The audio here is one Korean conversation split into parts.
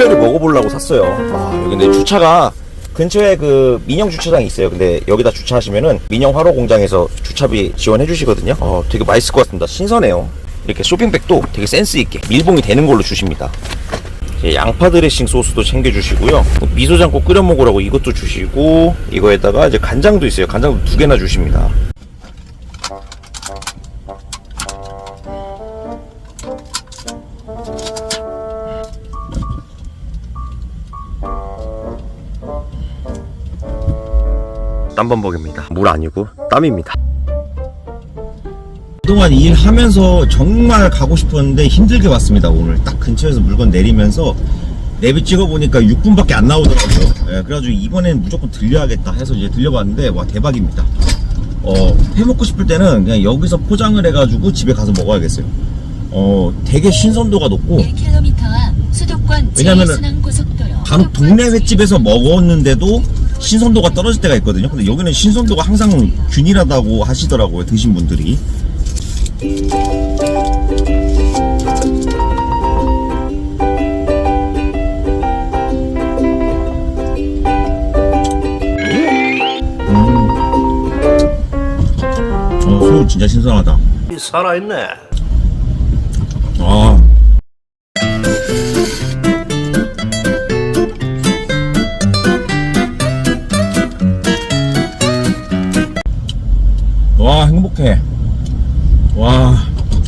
특별히 먹어보려고 샀어요. 아, 여기 근데 주차가 근처에 그 민영 주차장이 있어요. 근데 여기다 주차하시면은 민영 화로 공장에서 주차비 지원해 주시거든요. 어, 되게 맛있을 것 같습니다. 신선해요. 이렇게 쇼핑백도 되게 센스 있게 밀봉이 되는 걸로 주십니다. 양파 드레싱 소스도 챙겨주시고요. 미소장국 끓여 먹으라고 이것도 주시고 이거에다가 이제 간장도 있어요. 간장도 두 개나 주십니다. 땀범벅입니다. 물 아니고 땀입니다. 그동안 일하면서 정말 가고 싶었는데 힘들게 왔습니다. 오늘 딱 근처에서 물건 내리면서 내비 찍어보니까 6분밖에 안 나오더라고요. 예, 그래가지고 이번엔 무조건 들려야겠다 해서 이제 들려봤는데 와 대박입니다. 어, 회 먹고 싶을 때는 그냥 여기서 포장을 해가지고 집에 가서 먹어야겠어요. 어, 되게 신선도가 높고 1km 수도권 왜냐면은 제 순환고속도로 간혹 동네 횟집에서 먹었는데도 신선도가 떨어질 때가 있거든요. 근데 여기는 신선도가 항상 균일하다고 하시더라고요. 드신 분들이. 어, 새우 진짜 신선하다. 살아있네. 아. 와, 행복해. 와.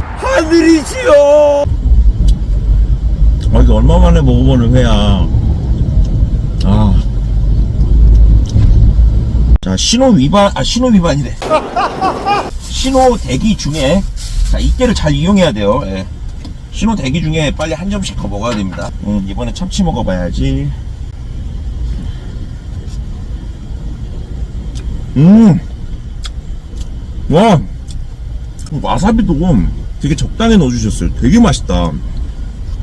하늘이지요! 아, 이게 얼마 만에 먹어보는 회야. 아. 자, 신호 위반, 아, 신호 위반이래. 신호 대기 중에 자 이때를 잘 이용해야 돼요 예. 신호 대기 중에 빨리 한 점씩 더 먹어야 됩니다 음, 이번에 참치 먹어봐야지 음 와 와사비도 되게 적당히 넣어주셨어요 되게 맛있다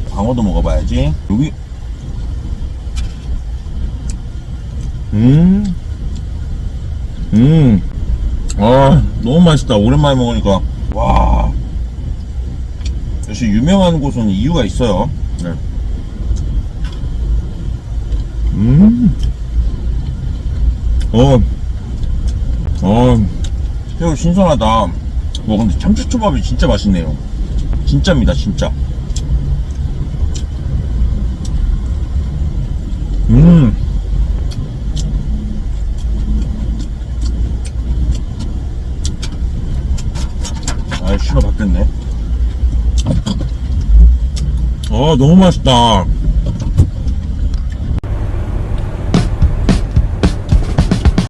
광어도 먹어봐야지 여기 음 음. 아 너무 맛있다 오랜만에 먹으니까 와 역시 유명한 곳은 이유가 있어요 네. 음. 어. 어. 새우 신선하다. 와, 근데 참치초밥이 진짜 맛있네요. 진짜입니다, 진짜. 음. 아, 신호 바뀌었네. 아, 너무 맛있다.